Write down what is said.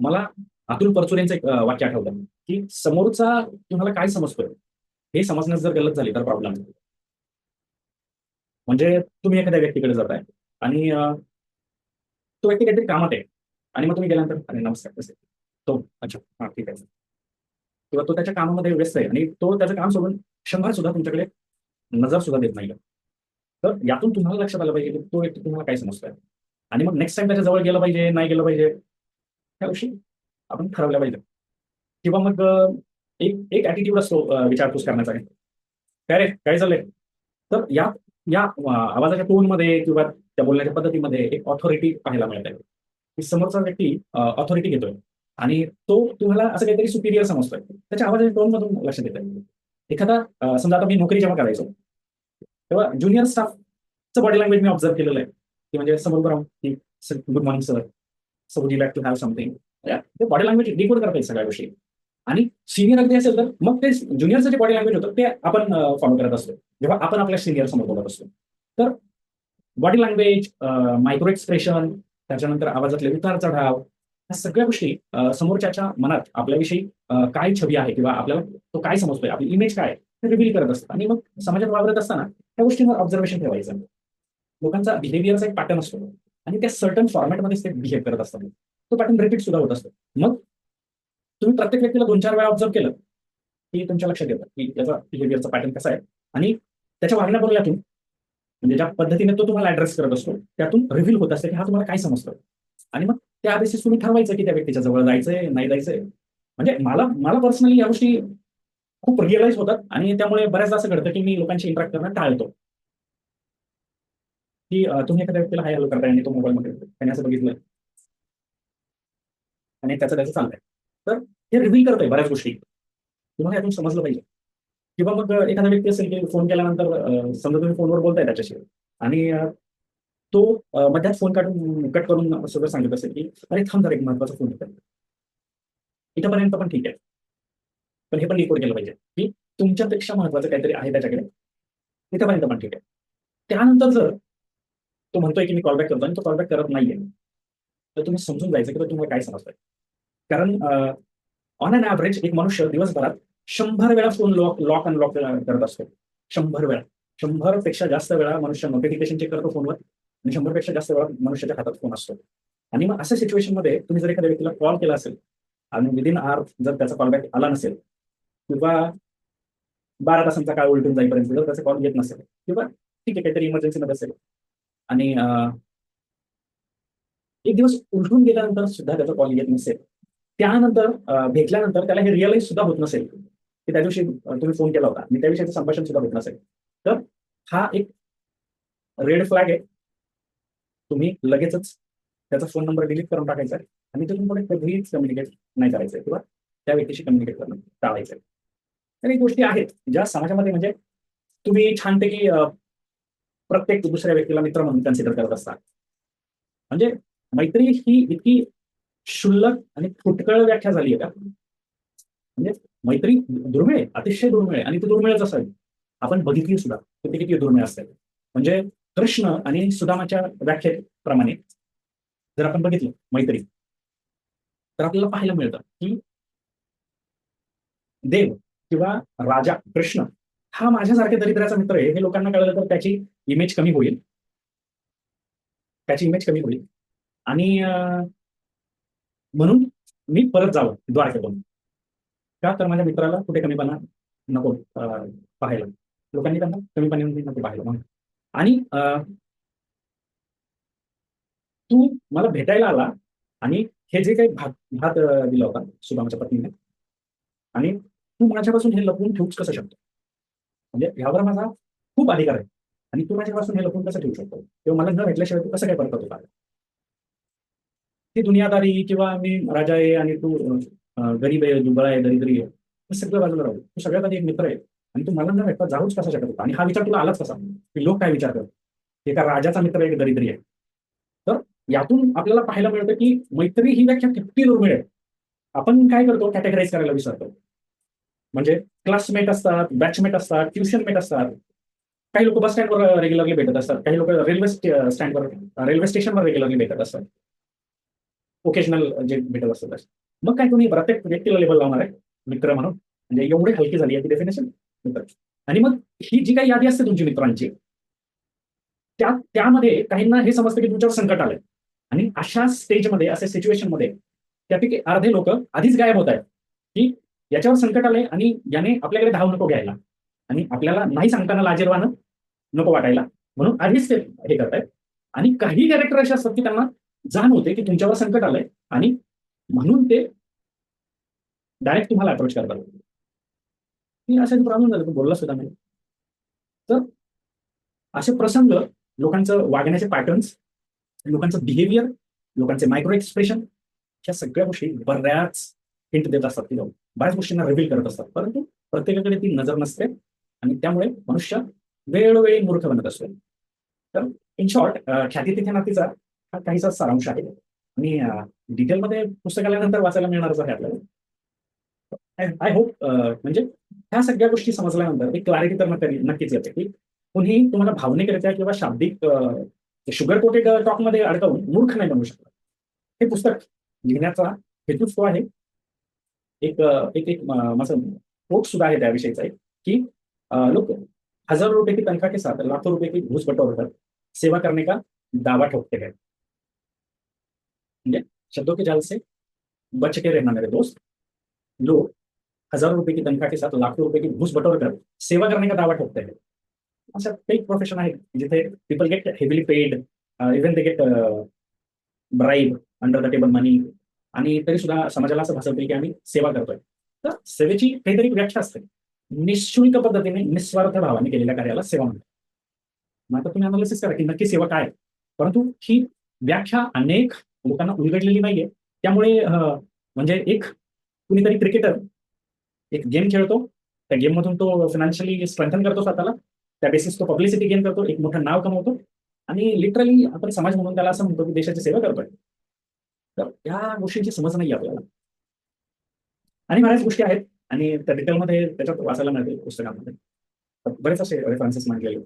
मला अतुल परचुरेंचं एक वाक्य आठवलं की समोरचा तुम्हाला काय समजतोय? हे समजण्यास जर गलत झाली तर प्रॉब्लेम म्हणजे तुम्ही एखाद्या व्यक्तीकडे जाताय आणि तो व्यक्ती काहीतरी कामात आहे आणि मग तुम्ही गेल्यानंतर अरे नमस्कार कसे तो अच्छा हा ठीक आहे. किंवा तो त्याच्या कामामध्ये व्यस्त आहे आणि तो त्याचं काम सोडून क्षणभर सुद्धा तुमच्याकडे नजर सुद्धा देत नाही तर यातून तुम्हाला लक्षात आलं पाहिजे की तो व्यक्ती तुम्हाला काय समजतोय. आणि मग नेक्स्ट टाइम त्याच्याजवळ गेलं पाहिजे नाही गेलं पाहिजे त्या गोष्टी आपण ठरवल्या पाहिजे. किंवा मग एक एक ऍटिट्यूड असतो विचारपूस करण्याचा. काय रे? काय चाललंय? तर या या आवाजाच्या टोनमध्ये किंवा त्या बोलण्याच्या पद्धतीमध्ये एक ऑथॉरिटी पाहायला मिळते की समोरचा व्यक्ती ऑथॉरिटी घेतोय. आणि तो तुम्हाला असं काहीतरी सुपिरियर समजतोय. त्याच्या आवाजाच्या टोन मधून लक्षात आहे एखादा समजा आता मी नोकरी जेव्हा करायचो तेव्हा ज्युनियर स्टाफचं बॉडी लँग्वेज मी ऑब्झर्व केलेलं आहे. की म्हणजे समोर राहून की good morning sir so would you like to have something ते बॉडी लँग्वेज डिकोड करता येईल सगळ्या गोष्टी. आणि सिनियर अगदी असेल तर मग ते ज्युनियरचं जे बॉडी लँग्वेज होतं ते आपण फॉलो करत असतो. जेव्हा आपण आपल्या सिनियर समोर बोलत असतो. तर बॉडी लँग्वेज मायक्रो एक्सप्रेशन त्याच्यानंतर आवाजातले उतार चढाव ह्या सगळ्या गोष्टी समोरच्याच्या मनात आपल्याविषयी काय छबी आहे किंवा आपल्याला तो काय समजतोय आपली इमेज काय ते रिव्हील करत असतात. आणि मग समाजात वावरत असताना त्या गोष्टींवर ऑब्झर्वेशन ठेवायचं. लोकांचा बिहेवियरचा एक पॅटर्न असतो. आणि त्या सर्टन फॉर्मॅटमध्येच ते बिहेव करत असतात. तो पॅटर्न रिपीट सुद्धा होत असतो. मग तुम्ही प्रत्येक व्यक्तीला दोन चार वेळा ऑब्झर्व केलं की तुमच्या लक्षात येतं की याचा बिहेवियरचा पॅटर्न कसा आहे. आणि त्याच्या वागण्या बोलण्यातून म्हणजे ज्या पद्धतीने तो तुम्हाला ऍड्रेस करत असतो त्यातून रिव्हील होत असते की हा तुम्हाला काय समजतं. आणि मग त्या बेसिस तुम्ही ठरवायचं की त्या व्यक्तीच्या जवळ जायचंय नाही जायचंय. म्हणजे मला मला पर्सनली या गोष्टी खूप रिअलाइज होतात आणि त्यामुळे बऱ्याचदा असं घडतं की मी लोकांशी इंटरॅक्ट करणं टाळतो. की तुम्ही एखाद्या व्यक्तीला हाय हॅलो करताय आणि तो मोबाईलमध्ये त्याने असं बघितलं आणि त्याचं त्याचं चाललंय तर हे रिव्हील करतंय बऱ्याच गोष्टी. तुम्हाला यातून समजलं पाहिजे. किंवा मग एखादा व्यक्ती असेल की फोन केल्यानंतर समजा तुम्ही फोनवर बोलताय त्याच्याशी. आणि तो मध्यात फोन काढून कट करून सगळं सांगत असेल की अरे थांब एक महत्त्वाचा फोन येतोय. इथंपर्यंत पण ठीक आहे. पण हे पण रिकॉर्ड केलं पाहिजे की तुमच्यापेक्षा महत्वाचं काहीतरी आहे त्याच्याकडे. इथंपर्यंत पण ठीक आहे. त्यानंतर जर तो म्हणतोय की मी कॉलबॅक करतो आणि तो कॉलबॅक करत नाहीये. तर तुम्ही समजून जायचं की तुम्हाला काय समजतंय. कारण ऑन अन ॲव्हरेज एक मनुष्य दिवसभरात शंभर वेळा फोन लॉक लॉक अनलॉक करत असतो. शंभर वेळा. शंभरपेक्षा जास्त वेळा मनुष्य नोटिफिकेशन चेक करतो फोनवर आणि शंभरपेक्षा जास्त वेळा मनुष्याच्या हातात फोन असतो. आणि मग अशा सिच्युएशनमध्ये तुम्ही जर एखाद्या व्यक्तीला कॉल केला असेल आणि विदिन आर जर त्याचा कॉलबॅक आला नसेल किंवा बारा तासांचा काळ उलटून जाईपर्यंत जर त्याचा कॉल येत नसेल किंवा ठीक आहे काहीतरी इमर्जन्सी मध्ये असेल आणि एक दिवस उलटून गेल्यानंतर सुद्धा त्याचा कॉल येत नसेल. त्यानंतर भेटल्यानंतर त्याला हे रिअलाइज सुद्धा होत नसेल की त्या दिवशी तुम्ही फोन केला होता. मी त्या विषयाचं संभाषण सुद्धा होत नसेल. तर हा एक रेड फ्लॅग आहे. तुम्ही लगेचच त्याचा फोन नंबर डिलीट करून टाकायचा आहे. आणि तुम्ही पुढे कधीच कम्युनिकेट नाही करायचंय किंवा त्या व्यक्तीशी कम्युनिकेट करणं टाळायचं तर एक गोष्टी आहेत ज्या समाजामध्ये म्हणजे तुम्ही छानपैकी प्रत्येक दुसऱ्या व्यक्तीला मित्र म्हणून कन्सिडर करत असतात. म्हणजे मैत्री ही इतकी क्षुल्लक आणि फुटकळ व्याख्या झाली आहे का? म्हणजे मैत्री दुर्मिळ आहे अतिशय दुर्मिळ आहे आणि ती दुर्मिळच असावी. आपण बघितली सुद्धा ती किती दुर्मिळ असते म्हणजे कृष्ण आणि सुदामाच्या व्याख्येप्रमाणे जर आपण बघितलं मैत्री तर आपल्याला पाहायला मिळतं की देव किंवा राजा कृष्ण हा माझ्यासारख्या दरिद्राचा मित्र आहे. हे लोकांना कळलं तर त्याची इमेज कमी होईल. त्याची इमेज कमी होईल. आणि म्हणून मी परत जावं द्वारकेतून का? तर माझ्या मित्राला कुठे कमीपणा नको पाहायला. लोकांनी त्यांना कमीपणा नको पाहायला. म्हणून. आणि तू मला भेटायला आला आणि हे जे काही भात भात दिला होता सुदामाच्या पत्नीने आणि तू माझ्यापासून हे लपवून ठेवूच कसं शकतो? म्हणजे यावर माझा खूप अधिकार आहे. आणि तू माझ्यापासून हे लपून कसं ठेवू शकतो? किंवा मला न भेटल्याशिवाय तू कसं काय परत होता ती दुनियादारी किंवा मी राजा आहे आणि तू गरीब आहे दुबळा आहे दरिद्री आहे हे सगळं बाजूला राहू तू सगळ्यात आधी एक मित्र आहे आणि तू मला न भेटता जाऊच कसा शकत होता? आणि हा विचार तुला आलाच कसा? की लोक काय विचार करतात? एका राजाचा मित्र एक दरिद्री आहे. तर यातून आपल्याला पाहायला मिळतं की मैत्री ही व्याख्या किती दुर्मिळ आहे. आपण काय करतो? कॅटेगराईज करायला विसरतो. म्हणजे क्लासमेट असतात बॅचमेट असतात ट्युशन मेट असतात. काही लोक बस स्टँडवर रेग्युलरली भेटत असतात. काही लोक रेल्वे स्टँडवर रेल्वे स्टेशनवर रेग्युलरली भेटत असतात. ओकेशनल जे भेटत असतात मग काय तुम्ही प्रत्येक व्यक्तीला लेबल लावणार आहे? मित्र म्हणून. म्हणजे एवढे हलकी झाली आहे ती डेफिनेशन मित्र. आणि मग ही जी काही यादी असते तुमची मित्रांची त्या त्यामध्ये काहींना हे समजतं की तुमच्यावर संकट आलंय. आणि अशा स्टेजमध्ये अशा सिच्युएशनमध्ये त्यापैकी अर्धे लोक आधीच गायब होत आहेत. की याच्यावर संकट आलंय आणि याने आपल्याकडे धाव नको घ्यायला. आणि आपल्याला नाही सांगताना लाजीरवानं नको वाटायला. म्हणून आधीच ते हे करतायत. आणि काही कॅरेक्टर असे असतात की त्यांना जाण होते की तुमच्यावर संकट आलंय आणि म्हणून ते डायरेक्ट तुम्हाला अप्रोच करतात. मी अशा प्रॉब्लेम झालं तू बोलला सुद्धा नाही. तर असे प्रसंग लोकांचं वागण्याचे पॅटर्न्स लोकांचं बिहेवियर लोकांचे मायक्रो एक्सप्रेशन ह्या सगळ्या गोष्टी बऱ्याच हिंट देत असतात की बऱ्याच गोष्टींना रिव्हील करत असतात. परंतु प्रत्येकाकडे ती नजर नसते आणि त्यामुळे मनुष्य वेळोवेळी मूर्ख बनत असतो. तर इन शॉर्ट ख्याती तिथे नातीचा हा काहीसा सारांश आहे. आणि डिटेलमध्ये पुस्तक आल्यानंतर वाचायला मिळणारच आहे आपल्याला. आय होप म्हणजे ह्या सगळ्या गोष्टी समजल्यानंतर एक क्लॅरिटी तर नक्की- नक्कीच येते की कोणी तुम्हाला भावनिकरित्या किंवा शाब्दिक शुगर कोटेड टॉकमध्ये अडकवून मूर्ख नाही बनवू शकत. हे पुस्तक लिहिण्याचा हेतूच तो आहे. एक एक एक माझं कोट सुद्धा आहे त्याविषयीचा एक, की लोग हज़ारों रुपए की तनख्वाह के साथ लाखों रुपए की घूस बटोर कर सेवा करने का? दावा ठोकते हैं. शब्दों के जाल से बच के रहना मेरे दोस्त. लोग हज़ारों रुपए की तनख्वाह के साथ लाखों रुपए की घूस बटोर कर सेवा करने का दावा ठोकते हैं. असं काही प्रोफेशन आहे, जिथे people get heavily paid even they get bribe under the table money आणि तरी सुद्धा समाजाला असं भासवते की आम्ही सेवा करतोय. तर सेवेची काहीतरी व्याख्या असते. निशुल्क पद्धतीने निस्वार्थ भावाने केलेल्या कार्याला सेवा म्हणतात. मग आता तुम्ही अनालिसिस करा की नक्की सेवा काय आहे? परंतु ही व्याख्या अनेक लोकांना उलगडलेली नाहीये. त्यामुळे म्हणजे एक कुणीतरी क्रिकेटर एक गेम खेळतो. त्या गेम मधून तो फायनान्शियली स्ट्रेंथन करतो स्वतःला. त्या बेसिस तो पब्लिसिटी गेन करतो. एक मोठं नाव कमवतो. आणि लिटरली आपण समाज म्हणून त्याला असं म्हणतो की देशाची सेवा करतोय. या गोष्टींची समज नाही आपल्याला. आणि बऱ्याच गोष्टी आहेत. आणि त्या डिटेलमध्ये त्याच्यात वाचायला मिळतील पुस्तकामध्ये. तर बरेच असे रेफरन्सेस मांडलेले.